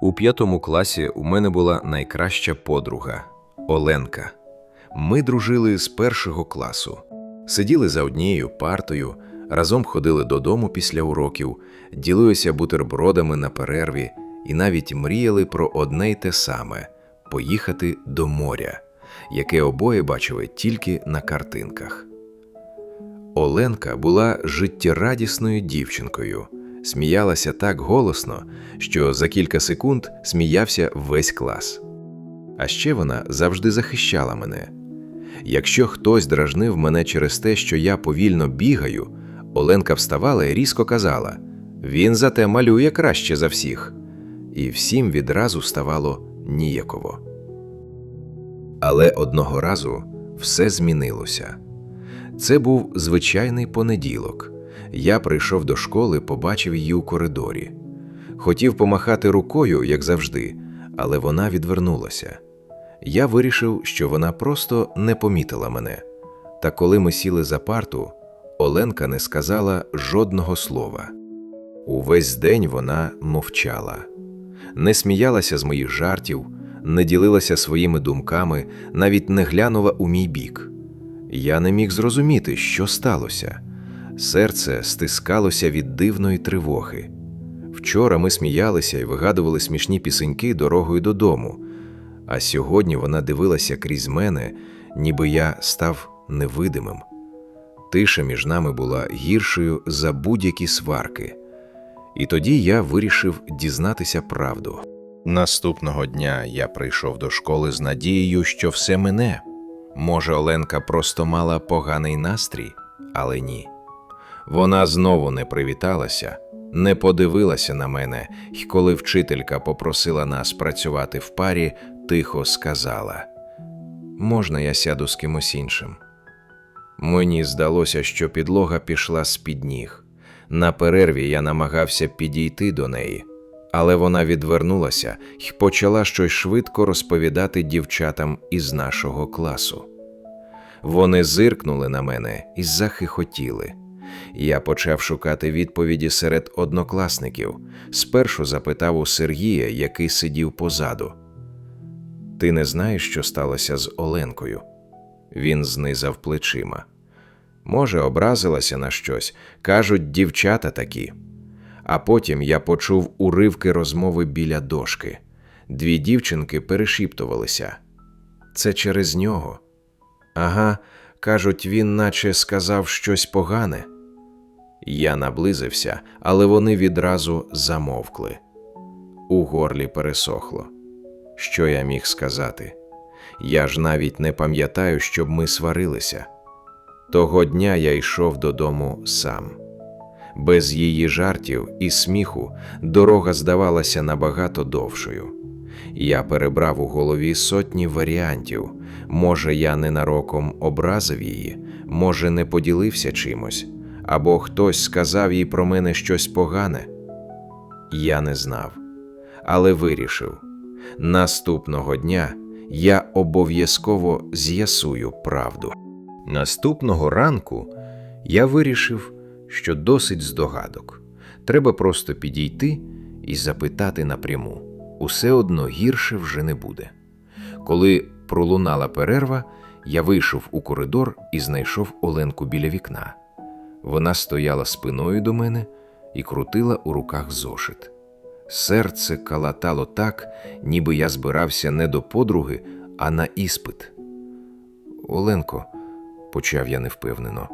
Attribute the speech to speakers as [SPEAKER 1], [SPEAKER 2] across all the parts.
[SPEAKER 1] У п'ятому класі у мене була найкраща подруга Оленка. Ми дружили з першого класу, сиділи за однією партою, разом ходили додому після уроків, ділилися бутербродами на перерві і навіть мріяли про одне й те саме поїхати до моря, яке обоє бачили тільки на картинках. Оленка була життєрадісною дівчинкою, сміялася так голосно, що за кілька секунд сміявся весь клас. А ще вона завжди захищала мене. Якщо хтось дражнив мене через те, що я повільно бігаю, Оленка вставала і різко казала: він зате малює краще за всіх. І всім відразу ставало ніяково. Але одного разу все змінилося. Це був звичайний понеділок. Я прийшов до школи, побачив її у коридорі. Хотів помахати рукою, як завжди, але вона відвернулася. Я вирішив, що вона просто не помітила мене. Та коли ми сіли за парту, Оленка не сказала жодного слова. Увесь день вона мовчала, не сміялася з моїх жартів, не ділилася своїми думками, навіть не глянула у мій бік. Я не міг зрозуміти, що сталося. Серце стискалося від дивної тривоги. Вчора ми сміялися і вигадували смішні пісеньки дорогою додому, а сьогодні вона дивилася крізь мене, ніби я став невидимим. Тиша між нами була гіршою за будь-які сварки. І тоді я вирішив дізнатися правду. Наступного дня я прийшов до школи з надією, що все мине. Може, Оленка просто мала поганий настрій, але ні. Вона знову не привіталася, не подивилася на мене, і коли вчителька попросила нас працювати в парі, тихо сказала: Можна я сяду з кимось іншим? Мені здалося, що підлога пішла з-під ніг. На перерві я намагався підійти до неї, але вона відвернулася і почала щось швидко розповідати дівчатам із нашого класу. Вони зиркнули на мене і захихотіли. Я почав шукати відповіді серед однокласників. Спершу запитав у Сергія, який сидів позаду. Ти не знаєш, що сталося з Оленкою? Він знизав плечима. Може, образилася на щось, кажуть, дівчата такі. А потім я почув уривки розмови біля дошки. Дві дівчинки перешіптувалися. Це через нього. Ага, кажуть, він наче сказав щось погане. Я наблизився, але вони відразу замовкли. У горлі пересохло. Що я міг сказати? Я ж навіть не пам'ятаю, щоб ми сварилися. Того дня я йшов додому сам. Без її жартів і сміху дорога здавалася набагато довшою. Я перебрав у голові сотні варіантів. Може, я ненароком образив її, може, не поділився чимось, або хтось сказав їй про мене щось погане. Я не знав, але вирішив наступного дня я обов'язково з'ясую правду. Наступного ранку я вирішив, що досить здогадок. Треба просто підійти і запитати напряму. Усе одно гірше вже не буде. Коли пролунала перерва, я вийшов у коридор і знайшов Оленку біля вікна. Вона стояла спиною до мене і крутила у руках зошит. Серце калатало так, ніби я збирався не до подруги, а на іспит. Оленко, почав я невпевнено,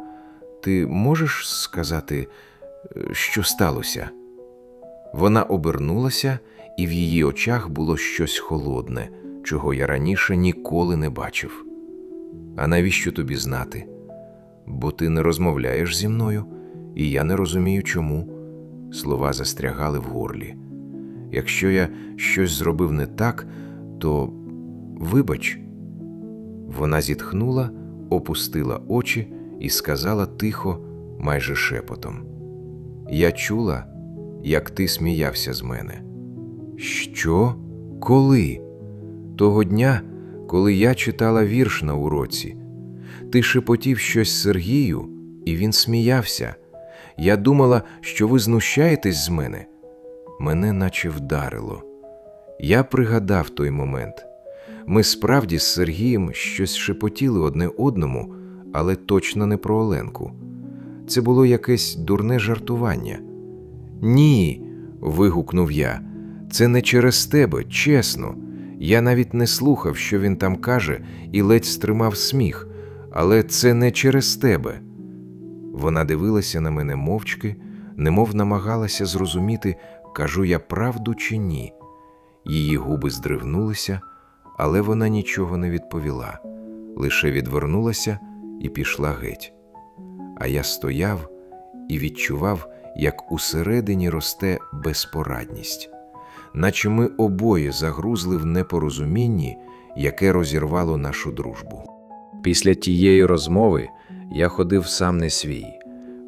[SPEAKER 1] ти можеш сказати, е, що сталося? Вона обернулася, і в її очах було щось холодне, чого я раніше ніколи не бачив. А навіщо тобі знати? Бо ти не розмовляєш зі мною, і я не розумію, чому. Слова застрягали в горлі. Якщо я щось зробив не так, то вибач. Вона зітхнула, опустила очі і сказала тихо, майже шепотом: Я чула, як ти сміявся з мене. Що? Коли? Того дня, коли я читала вірш на уроці. Ти шепотів щось Сергію, і він сміявся. Я думала, що ви знущаєтесь з мене. Мене наче вдарило. Я пригадав той момент. Ми справді з Сергієм щось шепотіли одне одному, але точно не про Оленку. Це було якесь дурне жартування. Ні, вигукнув я. Це не через тебе, чесно. Я навіть не слухав, що він там каже, і ледь стримав сміх, але це не через тебе. Вона дивилася на мене мовчки, немов намагалася зрозуміти, кажу я правду чи ні. Її губи здригнулися, але вона нічого не відповіла, лише відвернулася і пішла геть. А я стояв і відчував, як усередині росте безпорадність, наче ми обоє загрузли в непорозумінні, яке розірвало нашу дружбу. Після тієї розмови я ходив сам не свій.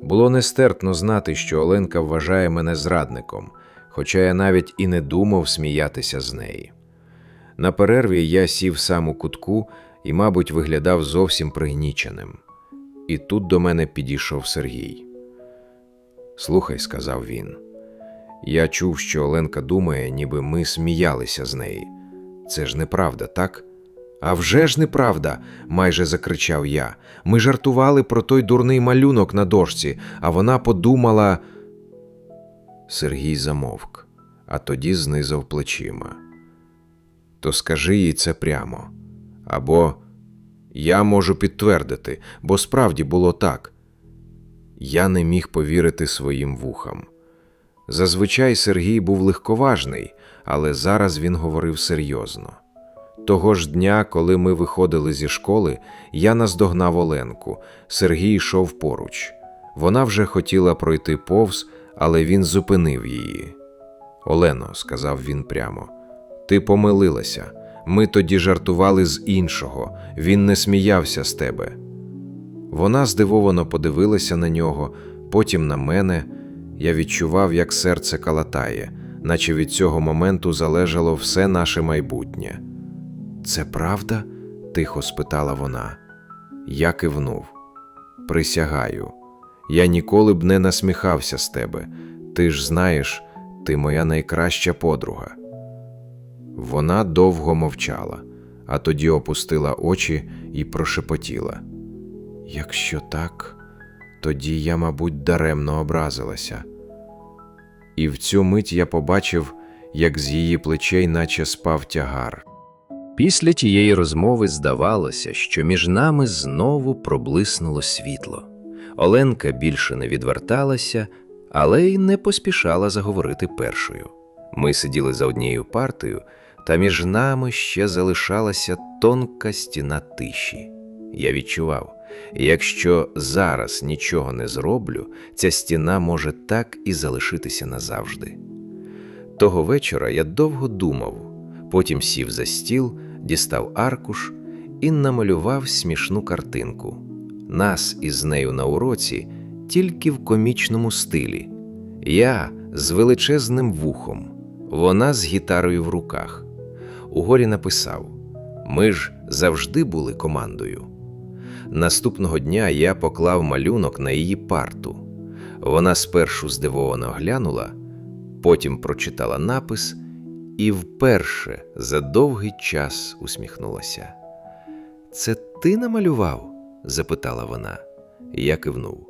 [SPEAKER 1] Було нестерпно знати, що Оленка вважає мене зрадником, хоча я навіть і не думав сміятися з неї. На перерві я сів сам у кутку і, мабуть, виглядав зовсім пригніченим. І тут до мене підійшов Сергій. Слухай, сказав він. Я чув, що Оленка думає, ніби ми сміялися з неї. Це ж неправда, так? «А вже ж неправда, майже закричав я. Ми жартували про той дурний малюнок на дошці, а вона подумала. Сергій замовк, а тоді знизав плечима. То скажи їй це прямо. Або я можу підтвердити, бо справді було так. Я не міг повірити своїм вухам. Зазвичай Сергій був легковажний, але зараз він говорив серйозно. Того ж дня, коли ми виходили зі школи, я наздогнав Оленку. Сергій йшов поруч. Вона вже хотіла пройти повз, але він зупинив її. Олено, сказав він прямо, ти помилилася. Ми тоді жартували з іншого, він не сміявся з тебе. Вона здивовано подивилася на нього, потім на мене. Я відчував, як серце калатає, наче від цього моменту залежало все наше майбутнє. Це правда? тихо спитала вона. Я кивнув. Присягаю, я ніколи б не насміхався з тебе. Ти ж знаєш, ти моя найкраща подруга. Вона довго мовчала, а тоді опустила очі і прошепотіла. Якщо так, тоді я, мабуть, даремно образилася. І в цю мить я побачив, як з її плечей наче спав тягар.
[SPEAKER 2] Після тієї розмови здавалося, що між нами знову проблиснуло світло. Оленка більше не відверталася, але й не поспішала заговорити першою. Ми сиділи за однією партою, та між нами ще залишалася тонка стіна тиші. Я відчував, якщо зараз нічого не зроблю, ця стіна може так і залишитися назавжди. Того вечора я довго думав, потім сів за стіл, дістав аркуш і намалював смішну картинку. Нас із нею на уроці тільки в комічному стилі. Я з величезним вухом, вона з гітарою в руках. Угорі написав: Ми ж завжди були командою. Наступного дня я поклав малюнок на її парту. Вона спершу здивовано глянула, потім прочитала напис і вперше за довгий час усміхнулася. Це ти намалював? запитала вона. Я кивнув.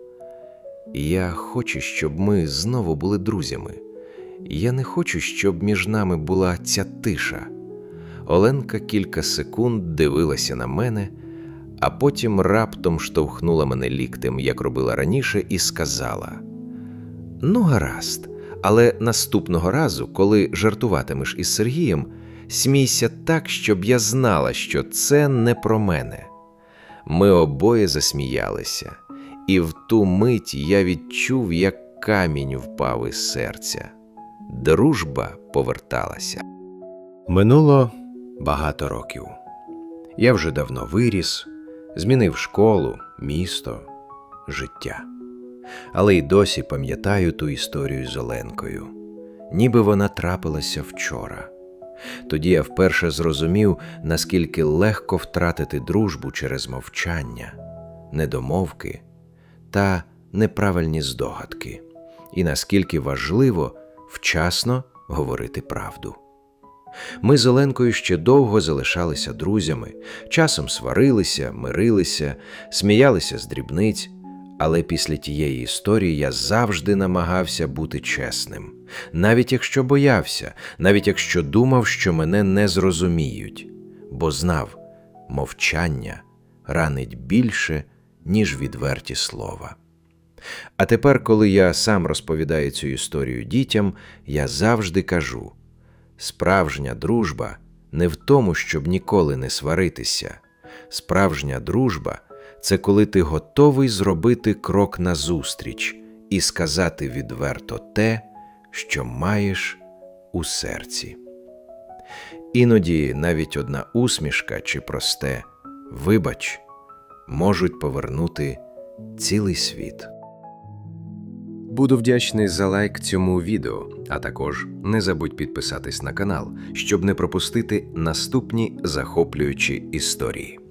[SPEAKER 2] Я хочу, щоб ми знову були друзями. Я не хочу, щоб між нами була ця тиша. Оленка кілька секунд дивилася на мене, а потім раптом штовхнула мене ліктем, як робила раніше, і сказала: Ну, гаразд, але наступного разу, коли жартуватимеш із Сергієм, смійся так, щоб я знала, що це не про мене. Ми обоє засміялися, і в ту мить я відчув, як камінь впав із серця. Дружба поверталася. Минуло багато років. Я вже давно виріс, змінив школу, місто, життя. Але й досі пам'ятаю ту історію з Оленкою, ніби вона трапилася вчора. Тоді я вперше зрозумів, наскільки легко втратити дружбу через мовчання, недомовки та неправильні здогадки, і наскільки важливо вчасно говорити правду.
[SPEAKER 1] Ми з Оленкою ще довго залишалися друзями, часом сварилися, мирилися, сміялися з дрібниць. Але після тієї історії я завжди намагався бути чесним, навіть якщо боявся, навіть якщо думав, що мене не зрозуміють, бо знав, мовчання ранить більше, ніж відверті слова. А тепер, коли я сам розповідаю цю історію дітям, я завжди кажу: справжня дружба не в тому, щоб ніколи не сваритися. Справжня дружба це коли ти готовий зробити крок назустріч і сказати відверто те, що маєш у серці. Іноді навіть одна усмішка чи просте вибач можуть повернути цілий світ. Буду вдячний за лайк цьому відео, а також не забудь підписатись на канал, щоб не пропустити наступні захоплюючі історії.